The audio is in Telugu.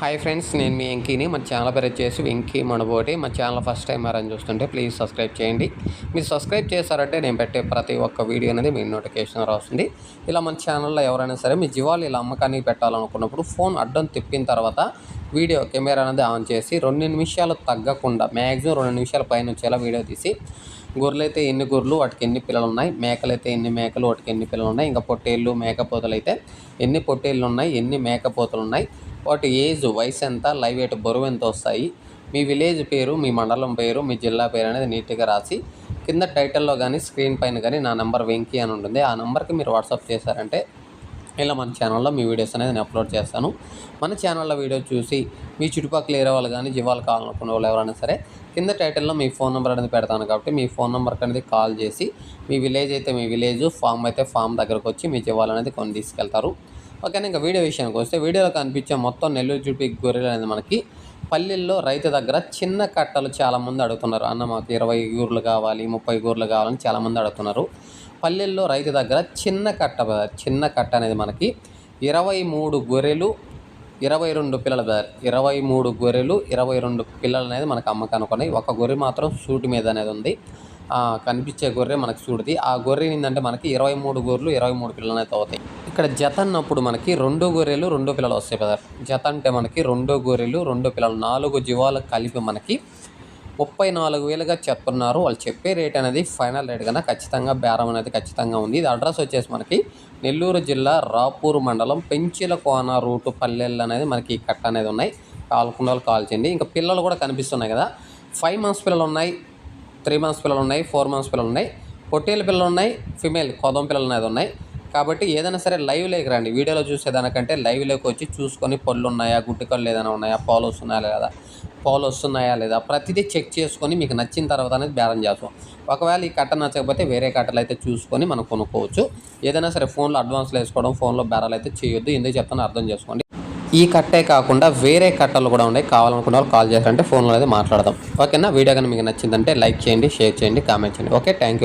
హాయ్ ఫ్రెండ్స్ నేను మీ వెంకీని. మన ఛానల్ పేరు వచ్చేసి వెంకీ మనబోటి. మా ఛానల్ ఫస్ట్ టైం ఎవరైనా చూస్తుంటే ప్లీజ్ సబ్స్క్రైబ్ చేయండి. మీరు సబ్స్క్రైబ్ చేశారంటే నేను పెట్టే ప్రతి ఒక్క వీడియో అనేది మీ నోటిఫికేషన్ రాస్తుంది ఇలా మన ఛానల్లో ఎవరైనా సరే మీ జీవాలు ఇలా అమ్మకానికి పెట్టాలనుకున్నప్పుడు ఫోన్ అడ్డం తిప్పిన తర్వాత వీడియో కెమెరా అనేది ఆన్ చేసి రెండు నిమిషాలు తగ్గకుండా మ్యాక్సిమం రెండు నిమిషాల పైన వచ్చేలా వీడియో తీసి గొర్రెలు అయితే ఎన్ని గొర్రెలు వాటికి ఎన్ని పిల్లలు ఉన్నాయి మేకలు అయితే ఎన్ని మేకలు వాటికి ఎన్ని పిల్లలు ఉన్నాయి ఇంకా పొట్టేళ్ళు మేకపోతలు అయితే ఎన్ని పొట్టేళ్ళు ఉన్నాయి ఎన్ని మేకపోతలు ఉన్నాయి వాటి ఏజ్ వయసు ఎంత లైవ్ ఎయిట్ బరువు ఎంత వస్తాయి మీ విలేజ్ పేరు మీ మండలం పేరు మీ జిల్లా పేరు అనేది నీట్గా రాసి కింద టైటిల్లో కానీ స్క్రీన్ పైన కానీ నా నెంబర్ వెంకీ అని ఉంటుంది. ఆ నెంబర్కి మీరు వాట్సాప్ చేశారంటే ఇలా మన ఛానల్లో మీ వీడియోస్ అనేది నేను అప్లోడ్ చేస్తాను. మన ఛానల్లో వీడియో చూసి మీ చుట్టుపక్కల ఏరే వాళ్ళు కానీ జీవాలు కావాలనుకునే వాళ్ళు ఎవరైనా సరే కింద టైటిల్లో మీ ఫోన్ నెంబర్ అనేది పెడతాను కాబట్టి మీ ఫోన్ నెంబర్కి అనేది కాల్ చేసి మీ విలేజ్ అయితే మీ విలేజ్ ఫామ్ అయితే ఫామ్ దగ్గరకు వచ్చి మీ జీవాలు అనేది కొని తీసుకెళ్తారు. ఓకేనా ఇంకా వీడియో విషయానికి వస్తే వీడియోలో కనిపించే మొత్తం నెల్లూరు చుట్టూ గొర్రెలు అనేది మనకి పల్లెల్లో రైతు దగ్గర చిన్న కట్టలు చాలామంది అడుగుతున్నారు. అన్న మాకు ఇరవై గూర్లు కావాలి ముప్పై గూర్లు కావాలని చాలామంది అడుగుతున్నారు. పల్లెల్లో రైతు దగ్గర చిన్న కట్ట చిన్న కట్ట అనేది మనకి ఇరవై మూడు గొర్రెలు ఇరవై రెండు పిల్లల బ్రదర్. ఇరవై మూడు గొర్రెలు ఇరవై రెండు పిల్లలు అనేది మనకు అమ్మకానికి ఉన్నాయి ఒక గొర్రె మాత్రం సూటి మీద అనేది ఉంది. కనిపించే గొర్రె మనకు చూడది ఆ గొర్రె ఏంటంటే మనకి ఇరవై మూడు గొర్రెలు ఇరవై మూడు పిల్లలు అయితే అవుతాయి. ఇక్కడ జత అన్నప్పుడు మనకి రెండు గొర్రెలు రెండు పిల్లలు వస్తాయి బ్రదర్ జత అంటే మనకి రెండు గొర్రెలు రెండు పిల్లలు నాలుగు జీవాలు కలిపి మనకి ముప్పై నాలుగు వేలుగా చెప్తున్నారు. వాళ్ళు చెప్పే రేట్ అనేది ఫైనల్ రేట్ కన్నా ఖచ్చితంగా బేరం అనేది ఖచ్చితంగా ఉంది. ఇది అడ్రస్ వచ్చేసి మనకి నెల్లూరు జిల్లా రాపూర్ మండలం పెంచిల కోన రూటు పల్లెళ్ళు అనేది మనకి కట్ట అనేది ఉన్నాయి. కాల్కుండా కాల్ చేయండి. ఇంకా పిల్లలు కూడా కనిపిస్తున్నాయి కదా. ఫైవ్ మంత్స్ పిల్లలు ఉన్నాయి త్రీ మంత్స్ పిల్లలు ఉన్నాయి ఫోర్ మంత్స్ పిల్లలు ఉన్నాయి. పొట్టేలు పిల్లలు ఉన్నాయి ఫిమేల్ కోదం పిల్లలు అనేది ఉన్నాయి. కాబట్టి ఏదైనా సరే లైవ్ లేక రండి. వీడియోలో చూసేదానికంటే లైవ్ లేక వచ్చి చూసుకొని పళ్ళు ఉన్నాయా గుడ్డికళ్ళు ఏదైనా ఉన్నాయా పాలు వస్తున్నాయా లేదా పాలు వస్తున్నాయా లేదా ప్రతిదీ చెక్ చేసుకొని మీకు నచ్చిన తర్వాత అనేది బేరం చేస్తాం. ఒకవేళ ఈ కట్ట నచ్చకపోతే వేరే కట్టలు అయితే చూసుకొని మనం కొనుక్కోవచ్చు. ఏదైనా సరే ఫోన్లో అడ్వాన్స్లు వేసుకోవడం ఫోన్లో బేరాలు అయితే చేయొద్దు. ఎందుకు చెప్తానో అర్థం చేసుకోండి. ఈ కట్టే కాకుండా వేరే కట్టలు కూడా ఉన్నాయి. కావాలనుకున్న వాళ్ళు కాల్ చేశారంటే ఫోన్లో అయితే మాట్లాడదాం. ఓకేనా? వీడియో కానీ మీకు నచ్చిందంటే లైక్ చేయండి షేర్ చేయండి కామెంట్ చేయండి. ఓకే? Thank you